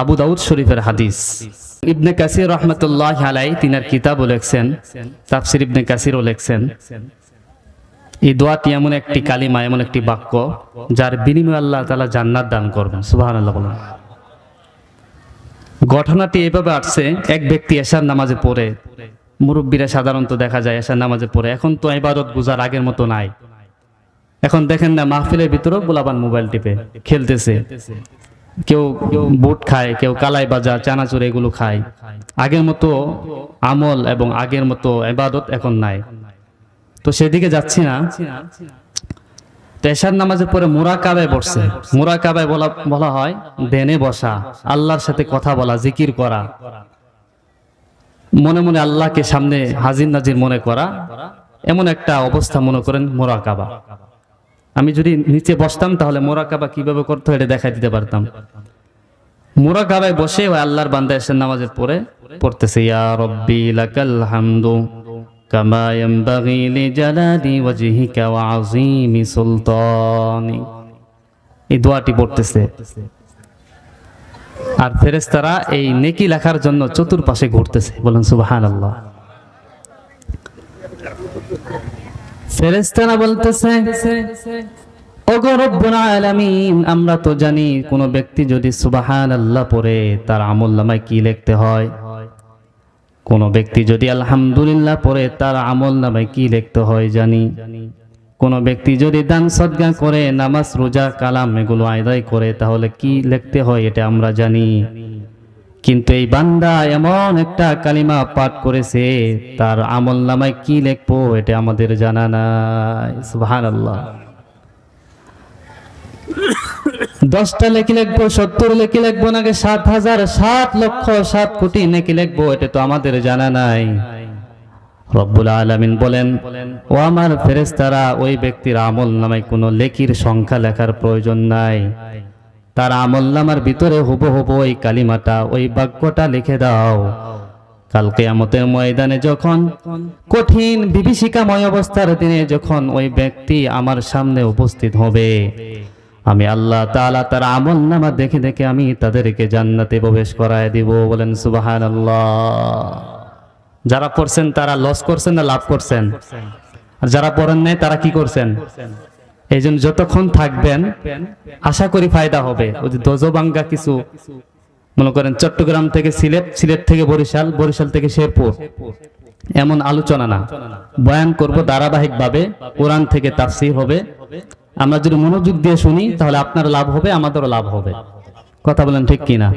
আবু দাউদ শরীফের হাদিস। ইবনে কাসির রহমতুল্লাহ আলাই তিনার কিতাবও লেখছেন, তাফসির ইবনে কাসিরও লেখছেন। এই দোয়াটি এমন একটি কালিমা, এমন একটি বাক্য, যার বিনিময়ে আল্লাহ তালা জান্নাত দান করবেন। সুবাহ আল্লাহ ঘটনাটি এভাবে আসছে, এক ব্যক্তি এশার নামাজে পড়ে, মুরব্বীরা সাধারণত দেখা যায় এশার নামাজে পড়ে, এখন তো এবারত গুজার আগের মতো নাই। এখন দেখেন না, মাহফিলের ভিতরেও গোলাবান মোবাইল টিপে, খেলতেছে। কেউ বুট খায়, কেউ কালাই বাজা, চানাচুর এগুলো খায়। আগের মতো আমল এবং আগের মতো ইবাদত এখন নাই। তো সেদিকে যাচ্ছি না। এশার নামাজের পরে মোরা কাবায় বসছে। মোরা কাবায় বলা বলা হয় দেনে বসা, আল্লাহর সাথে কথা বলা, জিকির করা। মনে মনে আল্লাহকে সামনে হাজির নাজির মনে করা। এমন একটা অবস্থা মনে করেন মোরা কাবা আমি যদি নিচে বসতাম তাহলে মোরা কাবা কীভাবে করতে এটা দেখাই দিতে পারতাম। মোরা কাবায় বসে আল্লাহর বান্দা এসের নামাজের পরে পড়তেছে এই পড়তেছে। আর ফেরেস্তারা এই নেকি লেখার জন্য চতুর্পাশে ঘুরতেছে, বলেন সুবহানাল্লাহ। ফেরেশতারা বলতেছে আমরা তো জানি কোন ব্যক্তি যদি সুবহানাল্লাহ পড়ে, তার আমল নামায় কি লিখতে হয়? কোন ব্যক্তি যদি আলহামদুলিল্লাহ পড়ে, তার আমল নামায় কি লিখতে হয় জানি? কোন ব্যক্তি যদি দান সদগা করে, নামাজ, রোজা, কালাম এগুলো আদায় করে, তাহলে কি লিখতে হয় এটা আমরা জানি? কিন্তু এই বান্দা এমন একটা কালিমা পাঠ করেছে, তার আমল নামায় কি লিখব এটা আমাদের জানা নাই। সুবহানাল্লাহ। দশটা লেখি লিখব, সত্তর লেখি লিখব, নাকি সাত হাজার, সাত লক্ষ, সাত কোটি নাকি লিখব, এটা তো আমাদের জানা নাই। রব্বুল আলামিন বলেন, ও আমার ফেরেস্তারা ওই ব্যক্তির আমল নামায় কোনো লেখির সংখ্যা লেখার প্রয়োজন নাই। তার আমল নামার ভিতরে হুবহুব ওই কালিমাটা, ওই বাক্যটা লিখে দাও। কালকে আমতের ময়দানে যখন কঠিন বিভীষিকাময় অবস্থার দিনে যখন ওই ব্যক্তি আমার সামনে উপস্থিত হবে, আমি আল্লাহ তাআলা তার আমল নামা দেখে দেখে আমি তাদেরকে জান্নাতে প্রবেশ করায় দিব। বলেন, সুবহানাল্লাহ। যারা পড়ছেন তারা লস করছেন না লাভ করছেন? আর যারা পড়েন নাই, তারা কি করছেন? এই জন্য যতক্ষণ থাকবেন, আশা করি ফায়দা হবে। ওই যে দজবাঙ্গা কিছু, মনে করেন চট্টগ্রাম থেকে সিলেট সিলেট থেকে বরিশাল বরিশাল থেকে শেরপুর। এমন আলোচনা না। বয়ান করব ধারাবাহিক ভাবে কোরআন থেকে তাফসীর হবে। আমরা যদি মনোযোগ দিয়ে শুনি, তাহলে আপনার লাভ হবে, আমাদেরও লাভ হবে। কথা বলেন ঠিক কিনা?